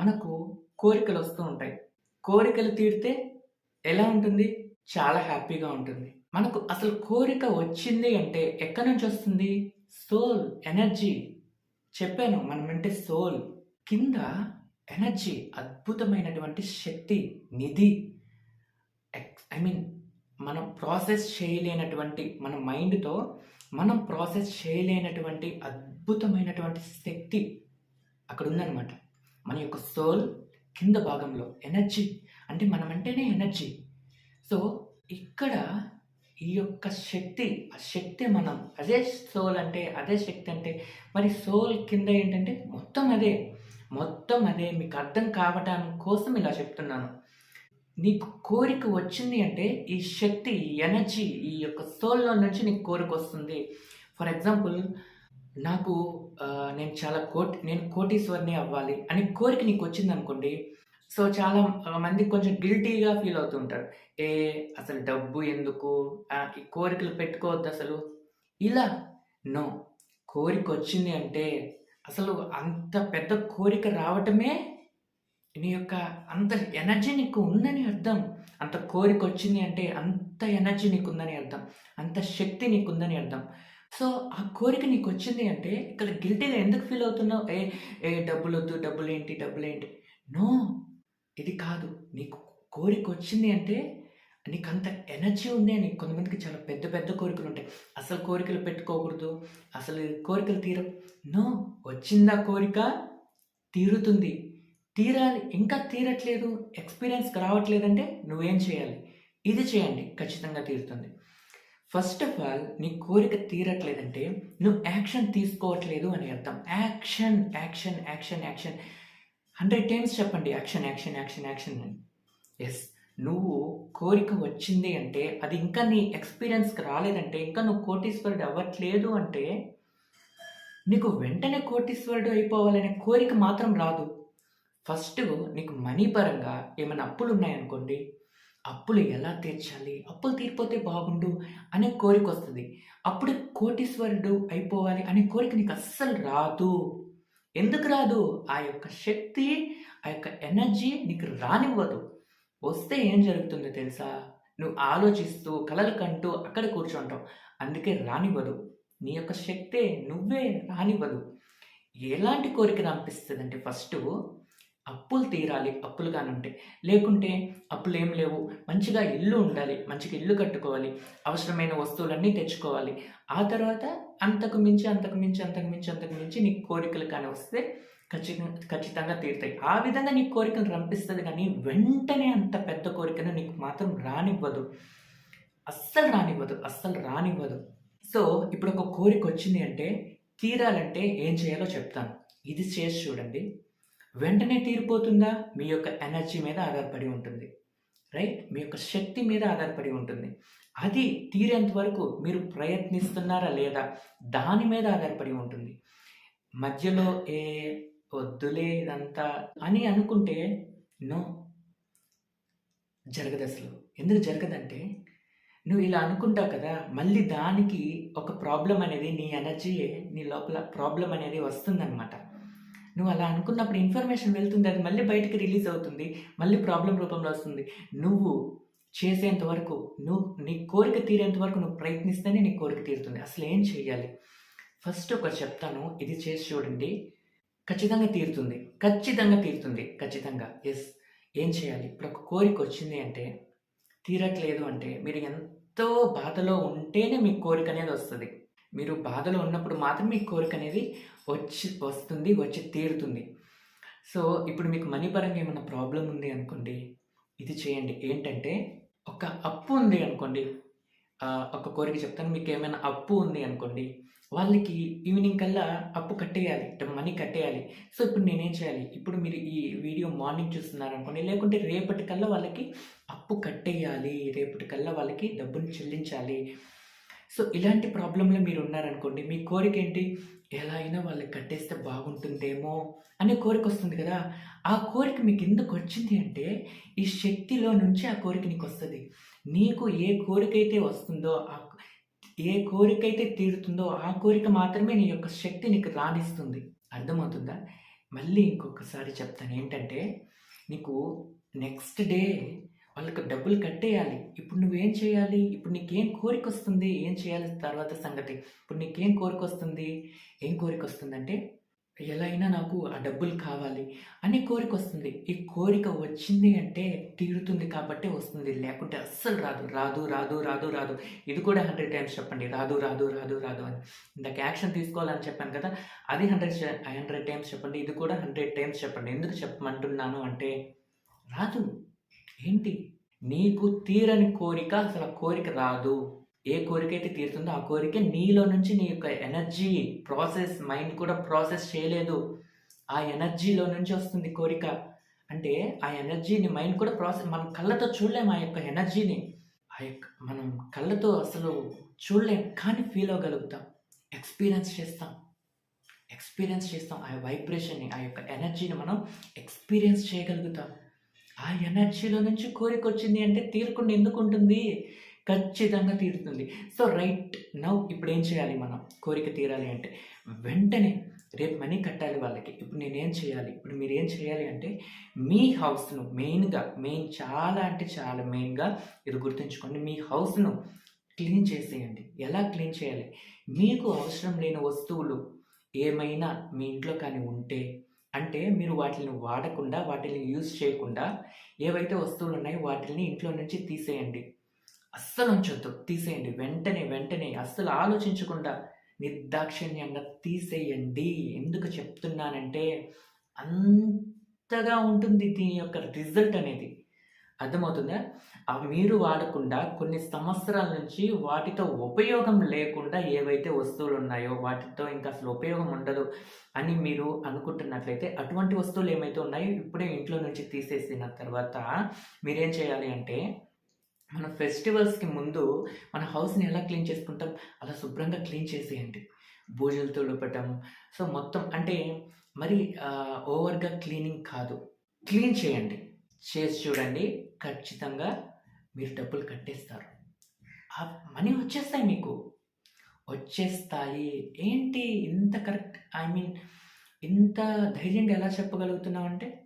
మనకు కోరికలు వస్తూ ఉంటాయి. కోరికలు తీరితే ఎలా ఉంటుంది? చాలా హ్యాపీగా ఉంటుంది. మనకు అసలు కోరిక వచ్చింది అంటే ఎక్కడి నుంచి వస్తుంది? Soul energy. చెప్పాను మనం అంటే సోల్. కింద ఎనర్జీ అద్భుతమైనటువంటి శక్తి నిధి. ఐ మీన్ మనం ప్రాసెస్ చేయలేనటువంటి మన మైండ్తో మనం ప్రాసెస్ చేయలేనటువంటి అద్భుతమైనటువంటి శక్తి అక్కడ ఉందన్నమాట. మన యొక్క సోల్ కింద భాగంలో ఎనర్జీ అంటే మనం అంటేనే ఎనర్జీ సో ఇక్కడ ఈ యొక్క శక్తి ఆ శక్తి మనం. అదే సోల్ అంటే అదే శక్తి అంటే మరి సోల్ కింద ఏంటంటే మొత్తం అదే. మొత్తం అదే. మీకు అర్థం కావటం కోసం ఇలా చెప్తున్నాను. నీకు కోరిక వచ్చింది అంటే ఈ శక్తి ఈ ఎనర్జీ ఈ యొక్క సోల్లో నుంచి నీకు కోరిక వస్తుంది. ఫర్ ఎగ్జాంపుల్ నాకు నేను చాలా కోటి నేను కోటీశ్వరిని అవ్వాలి అని కోరిక నీకు వచ్చింది అనుకోండి సో చాలా మంది కొంచెం గిల్టీగా ఫీల్ అవుతుంటారు. ఏ అసలు డబ్బు ఎందుకు? ఈ కోరికలు పెట్టుకోవద్దు అసలు. ఇలా నో. కోరిక వచ్చింది అంటే అసలు అంత పెద్ద కోరిక రావటమే నీ యొక్క అంత ఎనర్జీ నీకు ఉందని అర్థం. అంత కోరిక వచ్చింది అంటే అంత ఎనర్జీ నీకు ఉందని అర్థం. అంత శక్తి నీకు ఉందని అర్థం. సో ఆ కోరిక నీకు వచ్చింది అంటే ఇక్కడ గిల్టీగా ఎందుకు ఫీల్ అవుతున్నావు? ఏ ఏ డబ్బులు వద్దు డబ్బులు ఏంటి డబ్బులు ఏంటి నో ఇది కాదు. నీకు కోరిక వచ్చింది అంటే నీకు అంత ఎనర్జీ ఉంది. అని కొంతమందికి చాలా పెద్ద పెద్ద కోరికలు ఉంటాయి అసలు కోరికలు పెట్టుకోకూడదు. అసలు కోరికలు తీరవు. నో వచ్చిందా కోరిక? తీరుతుంది. తీరాలి. ఇంకా తీరట్లేదు. ఎక్స్పీరియన్స్ రావట్లేదంటే నువ్వేం చేయాలి? ఇది చేయండి. ఖచ్చితంగా తీరుతుంది. ఫస్ట్ ఆఫ్ ఆల్ నీ కోరిక తీరట్లేదంటే నువ్వు యాక్షన్ తీసుకోవట్లేదు అని అర్థం. Action action action action. Hundred times చెప్పండి యాక్షన్ యాక్షన్ యాక్షన్ యాక్షన్ అని. ఎస్ నువ్వు కోరిక వచ్చింది అంటే అది ఇంకా నీ ఎక్స్పీరియన్స్కి రాలేదంటే ఇంకా నువ్వు కోటీశ్వరుడు అవ్వట్లేదు అంటే నీకు వెంటనే కోటీశ్వరుడు అయిపోవాలనే కోరిక మాత్రం రాదు. ఫస్ట్ నీకు మనీ పరంగా ఏమైనా అప్పులు ఉన్నాయనుకోండి అప్పులు ఎలా తీర్చాలి? అప్పులు తీరిపోతే బాగుండు అనే కోరిక వస్తుంది. అప్పుడు కోటీశ్వరుడు అయిపోవాలి అనే కోరిక నీకు అస్సలు రాదు. ఎందుకు రాదు? ఆ యొక్క శక్తి ఆ యొక్క ఎనర్జీ నీకు రానివ్వదు. వస్తే ఏం జరుగుతుందో తెలుసా? నువ్వు ఆలోచిస్తూ కలలు కంటూ అక్కడ కూర్చుంటావు. అందుకే రానివ్వదు. నీ యొక్క శక్తే నువ్వే రానివ్వదు. ఎలాంటి కోరిక అనిపిస్తుంది అంటే ఫస్ట్ అప్పులు తీరాలి అప్పులు కానుంటే. లేకుంటే అప్పులు ఏం లేవు. మంచిగా ఇల్లు ఉండాలి మంచిగా ఇల్లు కట్టుకోవాలి అవసరమైన వస్తువులన్నీ తెచ్చుకోవాలి. ఆ తర్వాత అంతకు మించి అంతకు మించి అంతకు మించి అంతకు మించి నీ కోరికలు కానీ వస్తే ఖచ్చితంగా ఖచ్చితంగా తీరుతాయి. ఆ విధంగా నీ కోరికను రంపిస్తుంది కానీ వెంటనే అంత పెద్ద కోరికను నీకు మాత్రం రానివ్వదు. అస్సలు రానివ్వదు అస్సలు రానివ్వదు. సో ఇప్పుడు ఒక కోరిక వచ్చింది అంటే తీరాలంటే ఏం చేయాలో చెప్తాను. ఇది చేసి చూడండి. వెంటనే తీరిపోతుందా? మీ యొక్క ఎనర్జీ మీద ఆధారపడి ఉంటుంది. రైట్? మీ యొక్క శక్తి మీద ఆధారపడి ఉంటుంది. అది తీరేంత వరకు మీరు ప్రయత్నిస్తున్నారా లేదా? దాని మీద ఆధారపడి ఉంటుంది. మధ్యలో ఏ వద్దులే ఇదంతా అని అనుకుంటే నో. జరగదు అసలు. ఎందుకు జరగదంటే నువ్వు ఇలా అనుకుంటావు కదా మళ్ళీ దానికి ఒక ప్రాబ్లం అనేది నీ ఎనర్జీయే నీ లోపల ప్రాబ్లం అనేది వస్తుందన్నమాట. నువ్వు అలా అనుకున్నప్పుడు ఇన్ఫర్మేషన్ వెళ్తుంది అది మళ్ళీ బయటికి రిలీజ్ అవుతుంది మళ్ళీ ప్రాబ్లం రూపంలో వస్తుంది. నువ్వు చేసేంత వరకు నువ్వు నీ కోరిక తీరేంత వరకు నువ్వు ప్రయత్నిస్తేనే నీ కోరిక తీరుతుంది. అసలు ఏం చేయాలి ఫస్ట్ ఒకటి చెప్తాను ఇది చేసి చూడండి. ఖచ్చితంగా తీరుతుంది. ఖచ్చితంగా తీరుతుంది. ఖచ్చితంగా. ఎస్ ఏం చేయాలి? ఇప్పుడు ఒక కోరిక వచ్చింది అంటే తీరట్లేదు అంటే మీరు ఎంతో బాధలో ఉంటేనే మీ కోరిక అనేది వస్తుంది. మీరు బాధలో ఉన్నప్పుడు మాత్రం మీ కోరిక అనేది వచ్చి వస్తుంది వచ్చి తీరుతుంది. సో ఇప్పుడు మీకు మనీ పరంగా ఏమైనా ప్రాబ్లం ఉంది అనుకోండి ఇది చేయండి. ఏంటంటే ఒక అప్పు ఉంది అనుకోండి ఒక కోరిక చెప్తాను మీకు ఏమైనా అప్పు ఉంది అనుకోండి వాళ్ళకి ఈవినింగ్ కల్లా అప్పు కట్టేయాలి మనీ కట్టేయాలి. సో ఇప్పుడు నేనేం చేయాలి? ఇప్పుడు మీరు ఈ వీడియో మార్నింగ్ చూస్తున్నారు అనుకోండి లేకుంటే రేపటి కల్లా వాళ్ళకి అప్పు కట్టేయాలి రేపటి కల్లా వాళ్ళకి డబ్బుని చెల్లించాలి. సో ఇలాంటి ప్రాబ్లంలో మీరు ఉన్నారనుకోండి మీ కోరిక ఏంటి ఎలా అయినా వాళ్ళకి కట్టేస్తే బాగుంటుందేమో అనే కోరిక వస్తుంది కదా. ఆ కోరిక మీకు ఎందుకు వచ్చింది అంటే ఈ శక్తిలో నుంచి ఆ కోరిక నీకు వస్తుంది నీకు ఏ కోరిక అయితే వస్తుందో ఆ ఏ కోరిక అయితే తీరుతుందో ఆ కోరిక మాత్రమే నీ యొక్క శక్తి నీకు రాణిస్తుంది. అర్థమవుతుందా? మళ్ళీ ఇంకొకసారి చెప్తాను ఏంటంటే నీకు నెక్స్ట్ డే వాళ్ళకి డబ్బులు కట్టేయాలి. ఇప్పుడు నువ్వేం చేయాలి? ఇప్పుడు నీకేం కోరిక వస్తుంది? ఏం చేయాలి? తర్వాత సంగతి. ఇప్పుడు నీకేం కోరిక వస్తుంది? ఏం కోరిక వస్తుందంటే ఎలా అయినా నాకు ఆ డబ్బులు కావాలి అనే కోరిక వస్తుంది. ఈ కోరిక వచ్చింది అంటే తీరుతుంది కాబట్టి వస్తుంది. లేకుంటే అస్సలు రాదు. రాదు రాదు రాదు రాదు. ఇది కూడా హండ్రెడ్ టైమ్స్ చెప్పండి. రాదు రాదు రాదు రాదు అని. ఇందాక యాక్షన్ తీసుకోవాలని చెప్పాను కదా అది హండ్రెడ్ హండ్రెడ్ టైమ్స్ చెప్పండి. ఇది కూడా హండ్రెడ్ టైమ్స్ చెప్పండి. ఎందుకు చెప్పమంటున్నాను అంటే రాదు. ఏంటి? నీకు తీరని కోరిక అసలు ఆ కోరిక రాదు. ఏ కోరిక అయితే తీరుతుందో ఆ కోరిక నీలో నుంచి నీ యొక్క ఎనర్జీ ప్రాసెస్ మైండ్ కూడా ప్రాసెస్ చేయలేదు. ఆ ఎనర్జీలో నుంచి వస్తుంది కోరిక. అంటే ఆ ఎనర్జీని మైండ్ కూడా ప్రాసెస్ మనం కళ్ళతో చూడలేం ఆ యొక్క ఎనర్జీని. ఆ యొక్క మనం కళ్ళతో అసలు చూడలేం కానీ ఫీల్ అవ్వగలుగుతాం. ఎక్స్పీరియన్స్ చేస్తాం. ఎక్స్పీరియన్స్ చేస్తాం. ఆ వైబ్రేషన్ని ఆ యొక్క ఎనర్జీని మనం ఎక్స్పీరియన్స్ చేయగలుగుతాం. ఆ ఎనర్జీలో నుంచి కోరిక వచ్చింది అంటే తీరకుండా ఎందుకు ఉంటుంది? ఖచ్చితంగా తీరుతుంది. సో రైట్ నౌ ఇప్పుడు ఏం చేయాలి మనం? కోరిక తీరాలి అంటే వెంటనే రేపు మనీ కట్టాలి వాళ్ళకి. ఇప్పుడు నేనేం చేయాలి? ఇప్పుడు మీరు ఏం చేయాలి అంటే మీ హౌస్ను మెయిన్గా మెయిన్ చాలా అంటే చాలా మెయిన్గా ఇది గుర్తుంచుకోండి. మీ హౌస్ను క్లీన్ చేసేయండి. ఎలా క్లీన్ చేయాలి? మీకు అవసరం లేని వస్తువులు ఏమైనా మీ ఇంట్లో కానీ ఉంటే అంటే మీరు వాటిని వాడకుండా వాటిని యూజ్ చేయకుండా ఏవైతే వస్తువులు ఉన్నాయో వాటిని ఇంట్లో నుంచి తీసేయండి. అస్సలు ఉంచొద్దు. తీసేయండి. వెంటనే వెంటనే అస్సలు ఆలోచించకుండా నిర్దాక్షిణ్యంగా తీసేయండి. ఎందుకు చెప్తున్నానంటే అంతగా ఉంటుంది దీని యొక్క రిజల్ట్ అనేది. అర్థమవుతుందా? ఆ మీరు వాడకుండా కొన్ని సంవత్సరాల నుంచి వాటితో ఉపయోగం లేకుండా ఏవైతే వస్తువులు ఉన్నాయో వాటితో ఇంకా అసలు ఉపయోగం ఉండదు అని మీరు అనుకుంటున్నట్లయితే అటువంటి వస్తువులు ఏమైతే ఉన్నాయో ఇప్పుడే ఇంట్లో నుంచి తీసేసిన తర్వాత మీరేం చేయాలి అంటే మన ఫెస్టివల్స్కి ముందు మన హౌస్ని ఎలా క్లీన్ చేసుకుంటాం? అలా శుభ్రంగా క్లీన్ చేసేయండి. భూజలు తుడపటం. సో మొత్తం అంటే మరి ఓవర్గా క్లీనింగ్ కాదు. క్లీన్ చేయండి. చేసి చూడండి. ఖచ్చితంగా మీరు డబ్బులు కట్టేస్తారు. ఆ మనీ వచ్చేస్తాయి మీకు. వచ్చేస్తాయి. ఏంటి ఇంత కరెక్ట్? ఐ మీన్ ఇంత ధైర్యంగా ఎలా చెప్పగలుగుతున్నావు అంటే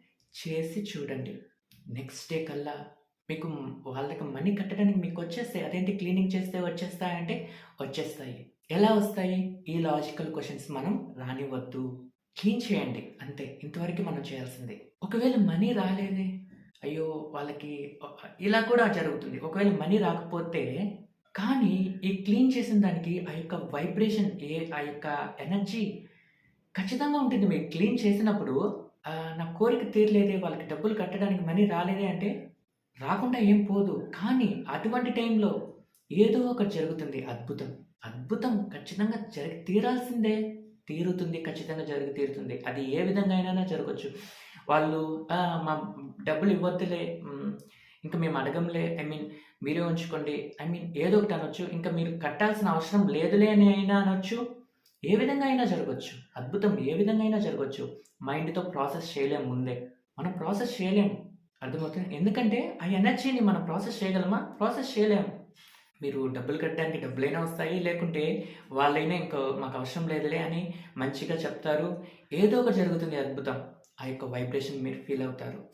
చేసి చూడండి. నెక్స్ట్ డే కల్లా మీకు వాళ్ళకి మనీ కట్టడానికి మీకు వచ్చేస్తాయి. అదేంటి క్లీనింగ్ చేస్తే వచ్చేస్తాయంటే వచ్చేస్తాయి. ఎలా వస్తాయి? ఈ లాజికల్ క్వశ్చన్స్ మనం రానివ్వద్దు. క్లీన్ చేయండి. అంతే. ఇంతవరకు మనం చేయాల్సింది. ఒకవేళ మనీ రాలేదే? అయ్యో వాళ్ళకి ఇలా కూడా జరుగుతుంది. ఒకవేళ మనీ రాకపోతే కానీ ఈ క్లీన్ చేసిన దానికి ఆ యొక్క వైబ్రేషన్ ఏ ఆ యొక్క ఎనర్జీ ఖచ్చితంగా ఉంటుంది. మీరు క్లీన్ చేసినప్పుడు నా కోరిక తీరలేదే వాళ్ళకి డబ్బులు కట్టడానికి మనీ రాలేదే అంటే రాకుండా ఏం పోదు. కానీ అటువంటి టైంలో ఏదో ఒకటి జరుగుతుంది. అద్భుతం. అద్భుతం ఖచ్చితంగా జరిగి తీరాల్సిందే. తీరుతుంది ఖచ్చితంగా జరిగి తీరుతుంది. అది ఏ విధంగా అయినా జరగచ్చు. వాళ్ళు మా డబ్బులు ఇవ్వద్దులే ఇంకా మేము అడగంలే ఐ మీన్ మీరే ఉంచుకోండి ఐ మీన్ ఏదో ఒకటి అనొచ్చు ఇంకా మీరు కట్టాల్సిన అవసరం లేదులే అని అయినా అనొచ్చు ఏ విధంగా అయినా జరగచ్చు అద్భుతం ఏ విధంగా అయినా జరగచ్చు మైండ్తో ప్రాసెస్ చేయలేము ముందే మనం ప్రాసెస్ చేయలేం. అర్థమవుతుంది? ఎందుకంటే ఆ ఎనర్జీని మనం ప్రాసెస్ చేయగలమా? ప్రాసెస్ చేయలేము మీరు డబ్బులు కట్టడానికి డబ్బులైనా వస్తాయి లేకుంటే వాళ్ళైనా ఇంకో మాకు అవసరం లేదులే అని మంచిగా చెప్తారు ఏదో ఒక జరుగుతుంది అద్భుతం. ఆ యొక్క వైబ్రేషన్ మీరు ఫీల్ అవుతారు.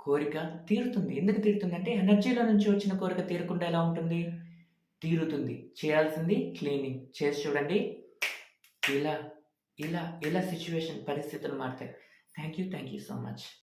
కోరిక తీరుతుంది. ఎందుకు తీరుతుంది అంటే ఎనర్జీలో నుంచి వచ్చిన కోరిక తీరకుండా ఎలా ఉంటుంది? తీరుతుంది. చేయాల్సింది క్లీనింగ్ చేసి చూడండి. ఇలా ఇలా ఇలా సిచ్యువేషన్ పరిస్థితులు మారుతాయి. Thank you thank you so much